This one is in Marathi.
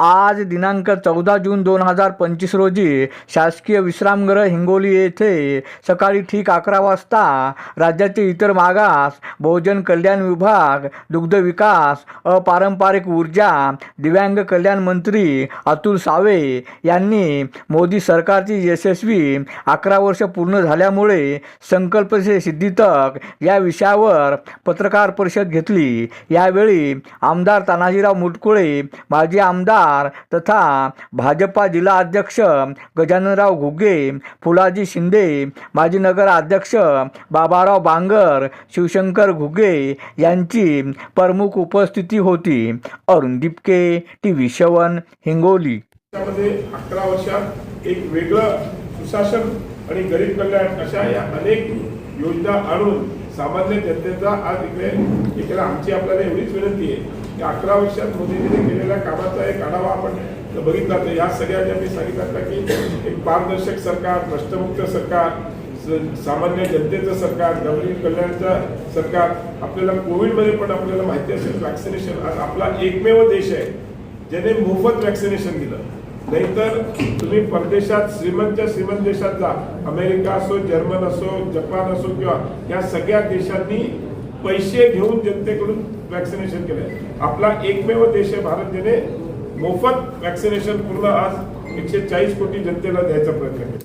आज दिनांक चौदा जून दोन हजार पंचवीस रोजी शासकीय विश्रामगृह हिंगोली येथे सकाळी ठीक अकरा वाजता राज्याचे इतर मागास बहुजन कल्याण विभाग दुग्ध विकास अपारंपरिक ऊर्जा दिव्यांग कल्याण मंत्री अतुल सावे यांनी मोदी सरकारची यशस्वी अकरा वर्ष पूर्ण झाल्यामुळे संकल्प से सिद्धीतक या विषयावर पत्रकार परिषद घेतली. यावेळी आमदार तानाजीराव मुटकुळे माजी आमदार आमदार तथा भाजपा जिल्हा अध्यक्ष गजाननराव घुगे फुलाजी शिंदे माजी नगर अध्यक्ष बाबाराव बांगर शिवशंकर घुगे यांची प्रमुख उपस्थिती होती. अरुण दिपके टी व्ही शवन हिंगोली. त्यामध्ये अकरा वर्षात एक वेगळं सुशासन आणि गरीब कल्याण अशा या अनेक योजना आणून सामान्य जनतेचा आज इकडे इकडे आमची आपल्याला एवढीच विनंती आहे की अकरा वर्षात मोदीजीने केलेल्या कामाचा तर बघितला तर या सगळ्या ज्या मी सांगितलं आता की एक पारदर्शक सरकार भ्रष्टमुक्त सरकार सामान्य जनतेचं सरकार गरीब कल्याणचं सरकार. आपल्याला कोविडमध्ये पण आपल्याला माहिती असेल वॅक्सिनेशन आज आपला एकमेव देश आहे ज्याने मोफत वॅक्सिनेशन दिलं. नाहीतर तुम्ही परदेशात श्रीमंत श्रीमंत देशात जा. अमेरिका असो जर्मन असो जपान असो किंवा या सगळ्या देशांनी पैसे घेऊन जनतेकडून वॅक्सिनेशन केलंय. आपला एकमेव देश आहे भारत ज्याने मोफत वॅक्सिनेशन पूर्ण आज एकशे चाळीस कोटी जनतेला द्यायचा प्रयत्न केला.